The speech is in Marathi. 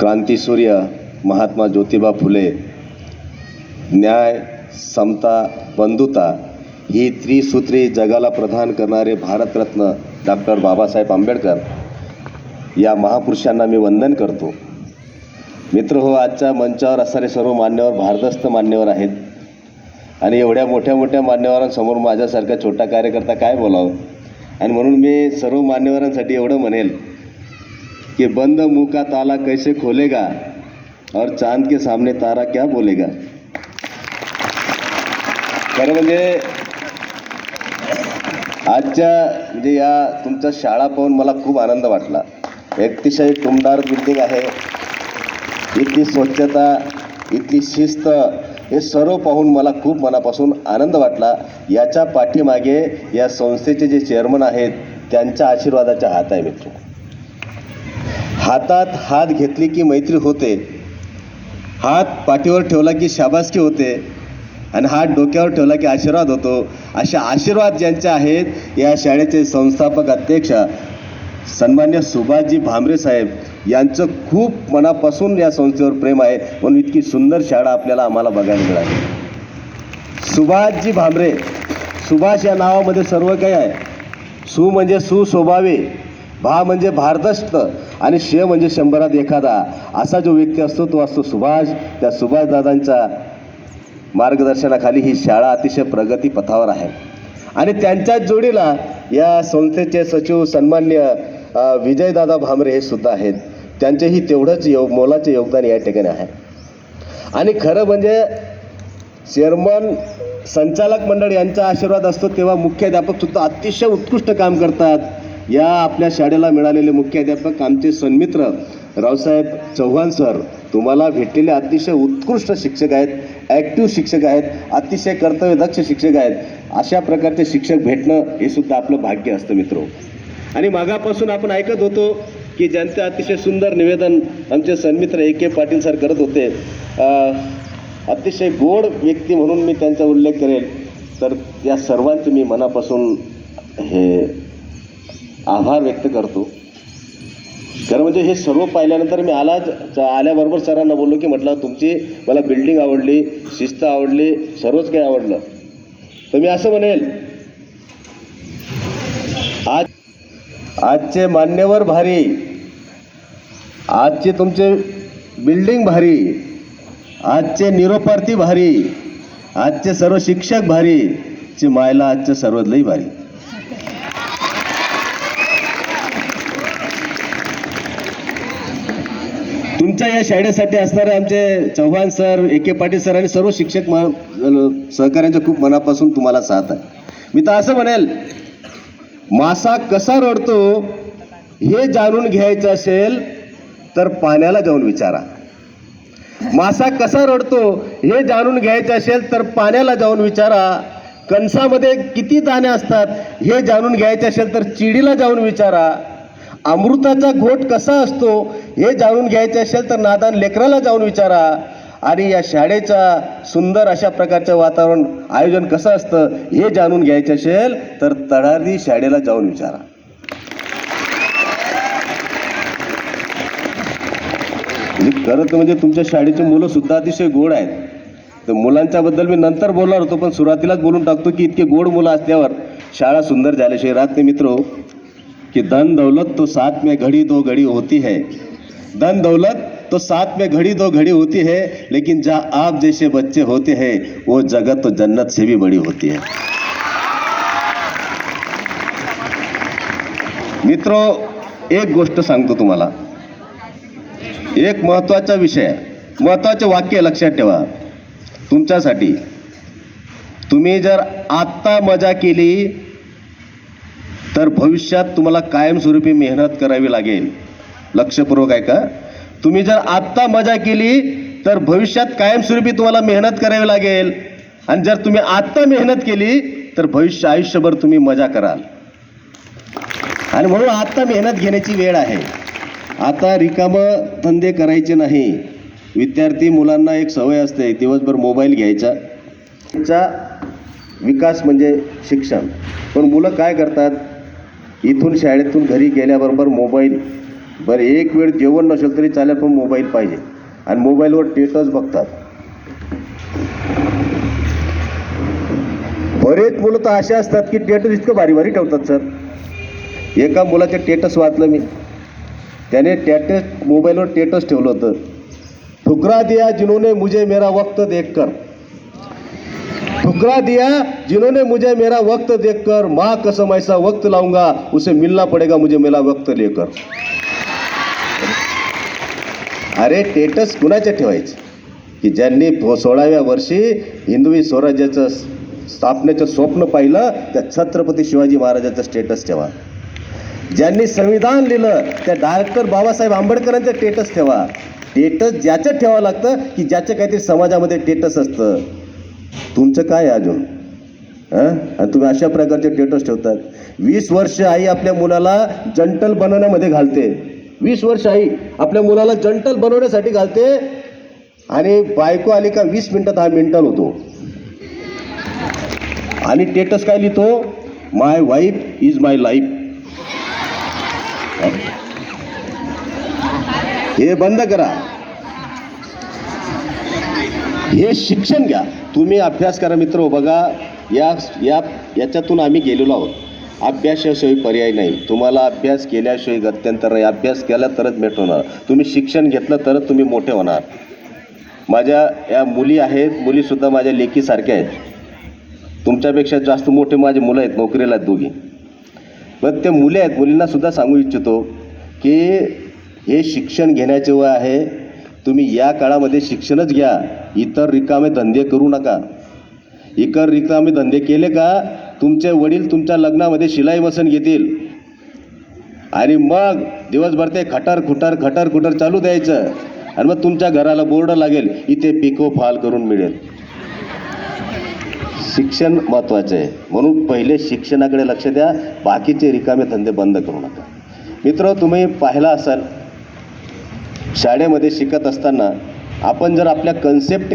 क्रांतीसूर्य महात्मा ज्योतिबा फुले न्याय समता बंधुता ही त्रिसूत्री जगाला प्रदान करणारे भारतरत्न डॉक्टर बाबासाहेब आंबेडकर. या महापुरुषांना मी वंदन करतो. मित्र हो आजच्या मंचावर असणारे सर्व मान्यवर भारदस्त मान्यवर आहेत. आणि एवढ्या मोठ्या मोठ्या मान्यवरांसमोर माझ्यासारखा छोटा कार्यकर्ता काय बोलावं? आणि म्हणून मी सर्व मान्यवरांसाठी एवढं म्हणेल कि बंद मुंह का ताला कैसे खोलेगा? और चांद के सामने तारा क्या बोलेगा? खरं म्हणजे आजच्या म्हणजे या तुमच्या शाळा पाहून मला खूप आनंद वाटला. अतिशय टुमदार बिल्डिंग आहे. इथली स्वच्छता इथली शिस्त हे सर्व पाहून मला खूप मनापासून आनंद वाटला. याच्या पाठीमागे या संस्थेचे जे चेअरमन आहेत त्यांच्या आशीर्वादाचा हात आहे मित्र. हातात हात घेतली की मैत्री होते. हात पाठीवर ठेवला की शाबासकी होते. आणि हात डोक्यावर ठेवला की आशीर्वाद होतो. असे आशीर्वाद ज्यांचे आहेत या शाळेचे संस्थापक अध्यक्ष सन्मान्य सुभाषजी भांबरे साहेब यांचं खूप मनापासून या संस्थेवर प्रेम आहे. म्हणून इतकी सुंदर शाळा आपल्याला आम्हाला बघायला मिळाली. सुभाषजी भांबरे सुभाष या नावामध्ये सर्व काही आहे. सु म्हणजे सुस्वभावे भा म्हणजे भारदस्त आणि शे म्हणजे शंभरात एखादा असा जो व्यक्ती असतो तो असतो सुभाष. त्या सुभाषदादांच्या मार्गदर्शनाखाली ही शाळा अतिशय प्रगती पथावर आहे. आणि त्यांच्याच जोडीला या संस्थेचे सचिव सन्मान्य विजयदादा भामरे हे सुद्धा आहेत. त्यांचेही तेवढंच योग मोलाचे योगदान या ठिकाणी आहे. आणि खरं म्हणजे चेअरमन संचालक मंडळ यांचा आशीर्वाद असतो तेव्हा मुख्याध्यापक सुद्धा अतिशय उत्कृष्ट काम करतात. या आपल्या शाळेला मिळालेले मुख्याध्यापक आमचे सन्मित्र रावसाहेब चव्हाण सर तुम्हाला भेटलेले अतिशय उत्कृष्ट शिक्षक आहेत ॲक्टिव्ह शिक्षक आहेत अतिशय कर्तव्यदक्ष शिक्षक आहेत. अशा प्रकारचे शिक्षक भेटणं हे सुद्धा आपलं भाग्य असतं मित्र. आणि मागापासून आपण ऐकत होतो की ज्यांचं अतिशय सुंदर निवेदन आमचे सन्मित्र ए के पाटील सर करत होते अतिशय गोड व्यक्ती म्हणून मी त्यांचा उल्लेख करेल. तर या सर्वांचे मी मनापासून हे आभार व्यक्त करतो. खरं म्हणजे हे सर्व पाहिल्यानंतर मी आलाच आल्याबरोबर सरांना बोललो की म्हटलं तुमची मला बिल्डिंग आवडली शिस्त आवडली सर्वच काही आवडलं. तर मी असं म्हणेल आज आजचे मान्यवर भारी आजचे तुमचे बिल्डिंग भारी आजचे निरोपार्थी भारी आजचे सर्व शिक्षक भारी ची मायला आजचे सर्वात लई भारी. तुमच्या या शाळेसाठी असणारे आमचे Chavan sir A K Patil sir आणि सर्व शिक्षक सहकाऱ्यांच्या खूप मनापासून तुम्हाला साथ आहे. मी तर असं म्हणेल मासा कसा रडतो हे जाणून घ्यायचं असेल तर पाण्याला जाऊन विचारा. मासा कसा रडतो हे जाणून घ्यायचं असेल तर पाण्याला जाऊन विचारा. कणसामध्ये किती दाणे असतात हे जाणून घ्यायचे असेल तर चिडीला जाऊन विचारा. अमृताचा घोट कसा असतो हे जाणून घ्यायचे असेल तर नादान लेकराला जाऊन विचारा. आणि या शाळेचा सुंदर अशा प्रकारचं वातावरण आयोजन कसं असतं हे जाणून घ्यायचं असेल तर तळारी शाळेला जाऊन विचारा. म्हणजे खरं तर म्हणजे तुमच्या शाळेची मुलं सुद्धा अतिशय गोड आहेत. तर मुलांच्या बद्दल मी नंतर बोलणार होतो पण सुरुवातीलाच बोलून टाकतो की इतके गोड मुलं असल्यावर शाळा सुंदर झाल्याशिवाय राहत नाही मित्र हो, की धन दौलत तो साथ में घड़ी दो घड़ी होती है. धन दौलत तो साथ में घड़ी दो घड़ी होती है लेकिन जहाँ आप जैसे बच्चे होते हैं वो जगत तो जन्नत से भी बड़ी होती है। मित्रों एक गोष्ट सांगतो तुम्हाला। एक महत्त्वाचा विषय महत्त्वाचे वाक्य लक्षात ठेवा तुमच्यासाठी। तुम्ही जर आत्ता मजा केली तर भविष्यात तुम्हाला कायमस्वरूपी मेहनत करावी लागेल। लक्षपूर्वक आहे का तुम्ही जर आत्ता मजा केली तर भविष्यात कायमस्वरूपी तुम्हाला मेहनत करावी लागेल. आणि जर तुम्ही आत्ता मेहनत केली तर भविष्य आयुष्यभर तुम्ही मजा कराल. आणि म्हणून आत्ता मेहनत घेण्याची वेळ आहे. आता रिकामं धंदे करायचे नाही. विद्यार्थी मुलांना एक सवय असते दिवसभर मोबाईल घ्यायचा. चा विकास म्हणजे शिक्षण. पण मुलं काय करतात? इथून शाळेतून घरी गेल्याबरोबर मोबाईल बरं एक वेळ जेवण नसेल तरी चालेल पण मोबाईल पाहिजे. आणि मोबाईलवर टेटस बघतात. बरेच मुलं तर असे असतात की टेटस इतकं भारी भारी ठेवतात सर. एका मुलाचे टेटस वाचलं मी. त्याने टेटस मोबाईलवर टेटस ठेवलं होतं. ठुकरा दिया जिन्होंने मुझे मेरा वक्त देखकर. ठुकरा दिया जिन्होंने मुझे मेरा वक्त देखकर. माँ कसम ऐसा वक्त लाऊंगा उसे मिलना पड़ेगा मुझे मेरा वक्त लेकर. अरे टेटस कुणाचे ठेवायचे? की ज्यांनी फो- सोळाव्या वर्षी हिंदवी स्वराज्याचं स्थापनेचं स्वप्न पाहिलं त्या छत्रपती शिवाजी महाराजाचं स्टेटस ठेवा. ज्यांनी संविधान लिहिलं त्या डॉक्टर बाबासाहेब आंबेडकरांचं टेटस ठेवा. टेटस ज्याचं ठेवावं लागतं की ज्याचं काहीतरी समाजामध्ये टेटस असतं. तुमचं काय अजून? हां? आणि तुम्ही अशा प्रकारचे टेटस ठेवतात. वीस वर्ष आई आपल्या मुलाला जंटल बनवण्यामध्ये घालते. वीस वर्ष आई आपल्या मुलाला जंटल बनवण्यासाठी घालते. आणि बायको आली का वीस मिनिटात हा मेंटल होतो. आणि टेटस काय लिहितो? My wife is my life हे बंद करा. हे शिक्षण घ्या. तुम्ही अभ्यास करा मित्र हो बघा. या या याच्यातून आम्ही गेलेलो आहोत. अभ्यासाशिवाय पर्याय नाही. तुम्हाला अभ्यास केल्याशिवाय गत्यंतर नाही अभ्यास केला तरच भेट होणार. तुम्ही शिक्षण घेतलं तरच तुम्ही मोठे होणार. माझ्या या मुली आहेत मुलीसुद्धा माझ्या लेकीसारख्या आहेत. तुमच्यापेक्षा जास्त मोठे माझे मुलं आहेत नोकरीला आहेत दोघी. पण ते मुले आहेत मुलींनासुद्धा सांगू इच्छितो की हे शिक्षण घेण्याचे वय आहे. तुम्ही या काळामध्ये शिक्षणच घ्या. इतर रिकामे धंदे करू नका. इतर रिकामे धंदे केले का तुमचे वडील तुमच्या लग्नामध्ये शिलाई वसन घेतील. आणि मग दिवसभर ते खटर खुटर खटर खुटर चालू द्यायचं. आणि मग तुमच्या घराला बोर्ड लागेल इथे पिको फाल करून मिळेल. शिक्षण महत्त्वाचं आहे. म्हणून पहिले शिक्षणाकडे लक्ष द्या बाकीचे रिकामे धंदे बंद करू नका. मित्र तुम्ही पाहिला असाल शाळेमध्ये शिकत असताना आपण जर आपल्या कन्सेप्ट